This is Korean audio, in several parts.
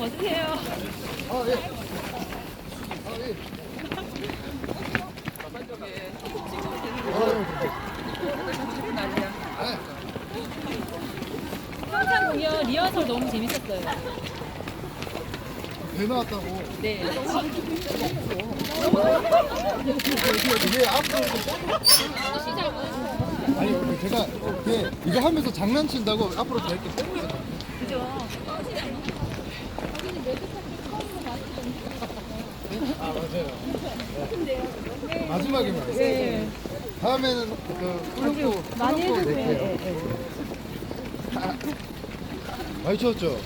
어디세요? 리허설 너무 재밌었어요. 배 나왔다고. 네. 이게 앞으로 아니 제가 이게 이거 하면서 장난친다고 앞으로 더 이렇게 빼고. 그죠? 아 맞아요. 마지막에만. 네. 다음에는 그 꿀고 많이 해주세요. 많이 추웠죠.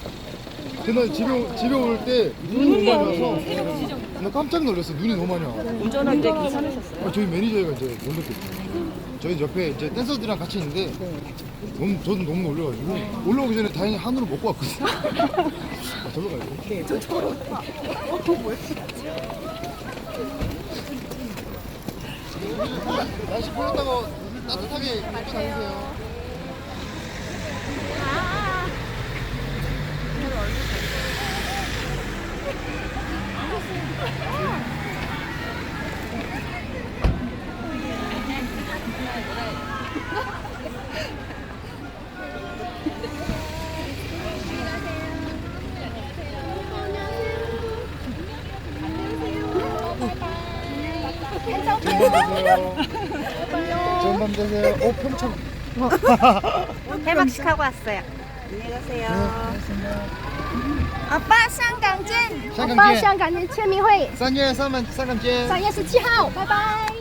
그날 집에 오- 집에 올 때 눈이 너무 많이 와서 나 깜짝 놀랐어. 눈이 너무 많이 와. 운전할 때 괜찮으셨어요? 아, 저희 매니저가 이제 못 느꼈어요. 저희 옆에 이제 댄서들이랑 같이 있는데 너무 저도 너무 놀래가지고 올라오기 전에 다행히 한우를 먹고 왔거든요. 아, 저로 그거 뭐야? 날씨 풀렸다고 따뜻하게 입고 다니세요. 좋은 밤 되세요. 오, 평창. 어. 해박식 하고 왔어요. 안녕히 가세요. 네, 아빠 샤 香港见阿爸香港见签名会，三月三万三港街。三月十七号，拜拜。